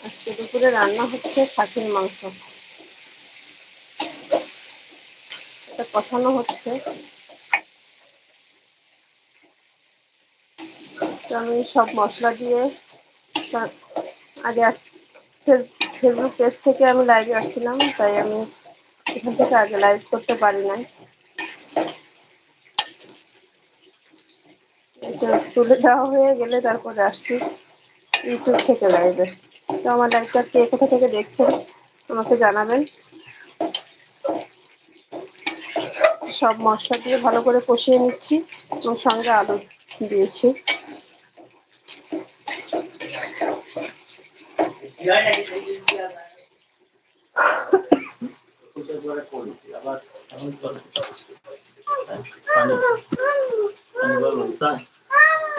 আজকে দুপুরে রান্না হচ্ছে খাসির মাংস। এটা কষানো হচ্ছে। আমি সব মশলা দিয়ে আগে ফেসবুক পেজ থেকে আমি লাইভে আসছিলাম, তাই আমি এখান থেকে আগে লাইভ করতে পারি নাই। এটা তুলে দেওয়া হয়ে গেলে তারপরে আসছি ইউটিউব থেকে লাইভে তো আমার লাইভটা কে কোথা থেকে দেখছেন আমাকে জানাবেন। সব মশলা দিয়ে ভালো করে কষিয়ে নিচ্ছি এবং সঙ্গে আলু দিয়েছি।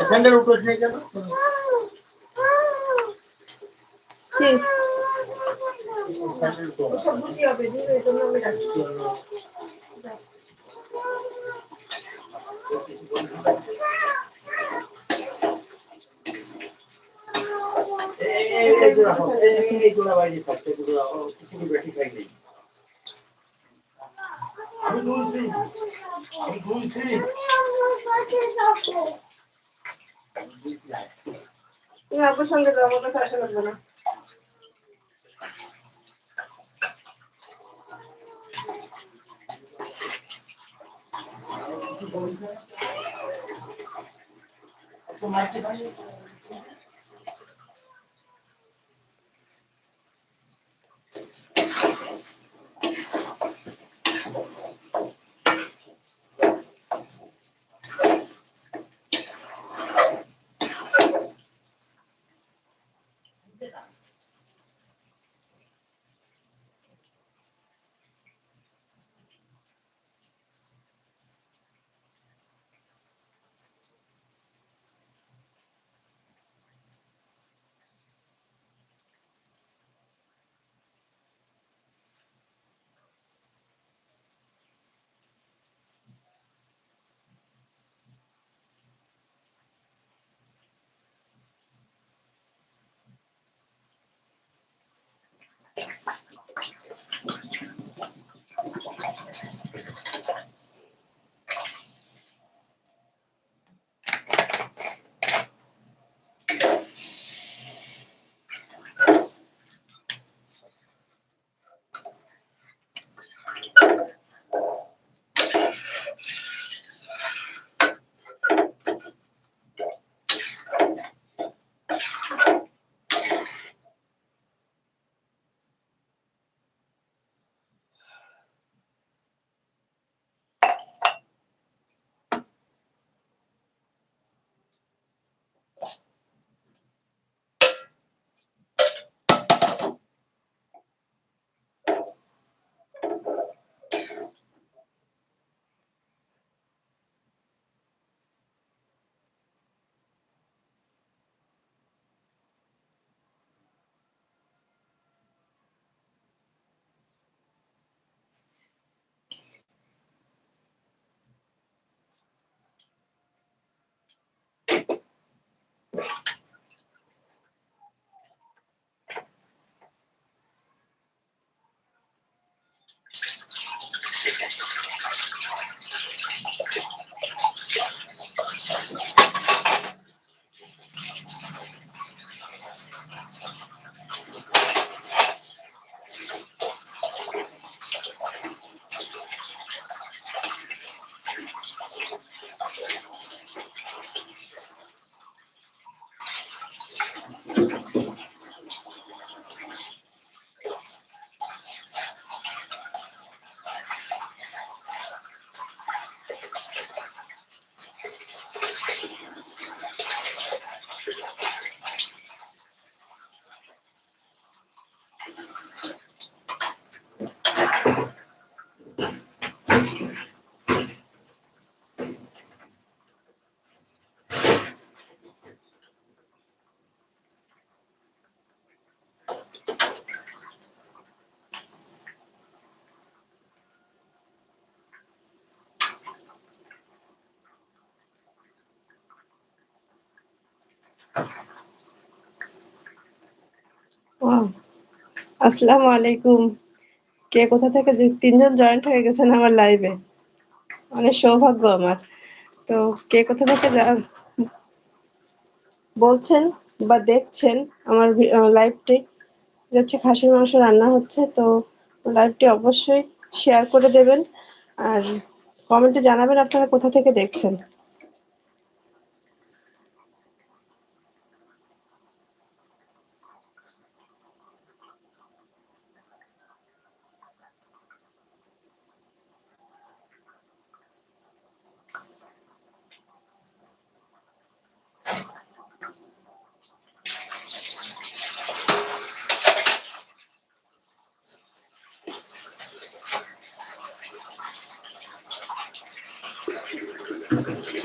স্যান্ডেল উপরে কেন কি হবে এই জন্য আমি বলছি আমি বলছি তুমি আপুর সঙ্গে যাব না কাছে লাগবে না। তোমার আসসালামু আলাইকুম। কে কোথা থেকে তিনজন জয়েন্ট হয়ে গেছেন আমার লাইভে অনেক সৌভাগ্য আমার। তো কে কোথা থেকে বলছেন বা দেখছেন আমার লাইভটি হচ্ছে খাসির মাংস রান্না হচ্ছে, তো লাইভটি অবশ্যই শেয়ার করে দেবেন। আর কমেন্টে জানাবেন আপনারা কোথা থেকে দেখছেন। Gracias.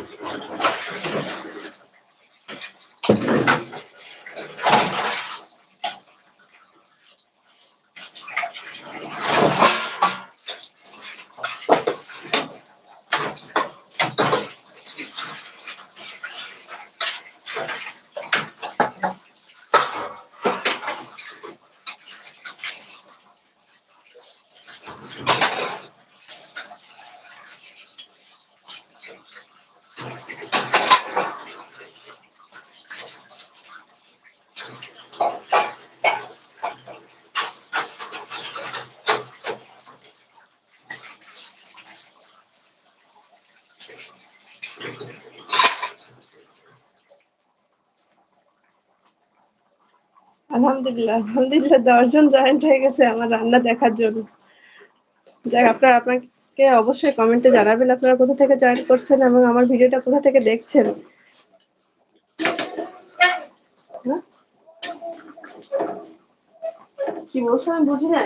আলহামদুলিল্লাহ আলহামদুলিল্লাহ দশজন জয়েন্ট হয়ে গেছে আমার রান্না দেখার জন্য। যাক, আপনারা আপনাকে অবশ্যই কমেন্টে জানাবেন আপনারা কোথা থেকে জয়েন করছেন এবং আমার ভিডিওটা কোথা থেকে দেখছেন। হ্যাঁ? কি বলছো? আমি বুঝি না।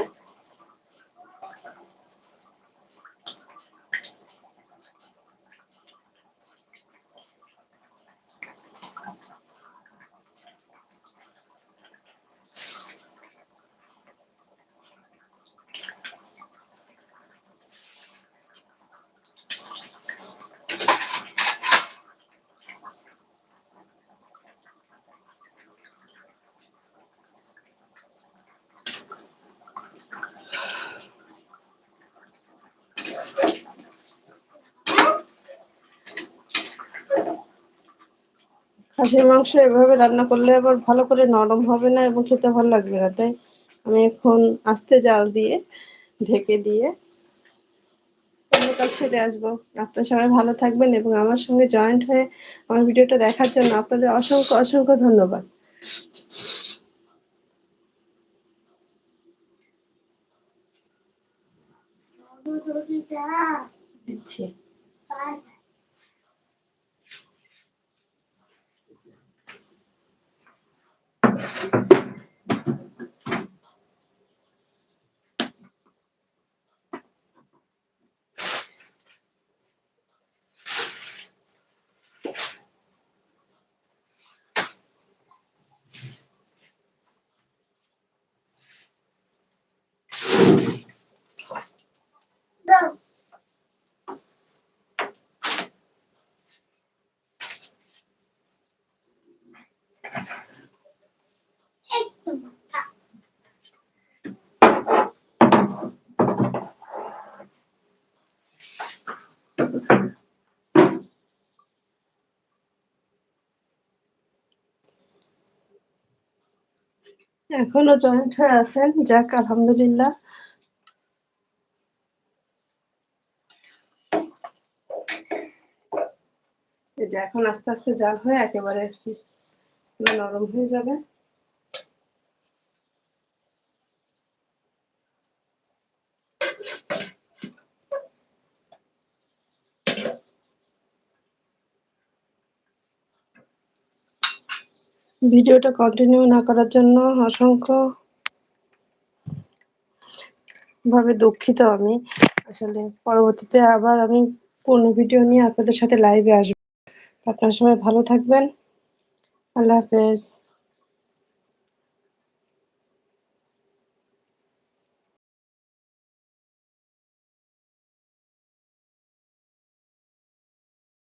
খাসির মাংস এভাবে রান্না করলে আবার ভালো করে নরম হবে না এবং খেতে ভালো লাগবে না, তাই আমি এখন আস্তে জাল দিয়ে ঢেকে দিয়ে অন্য কাজ ছেড়ে আসব। আপনারা সবাই ভালো থাকবেন এবং আমার সঙ্গে জয়েন্ট হয়ে আমার ভিডিওটা দেখার জন্য আপনাদের অসংখ্য অসংখ্য ধন্যবাদ। দিচ্ছি। এখনও জয়েন্ট হয়ে আছেন? যাক, আলহামদুলিল্লাহ। এই যে এখন আস্তে আস্তে জাল হয়ে একেবারে নরম হয়ে যাবে। ভিডিওটা কন্টিনিউ না করার জন্য অসংখ্য ভাবে দুঃখিত আমি। আসলে পরবর্তীতে আবার আমি কোন ভিডিও নিয়ে আপনাদের সাথে লাইভে আসব। আপনারা সবাই ভালো থাকবেন। আল্লাহ হাফেজ।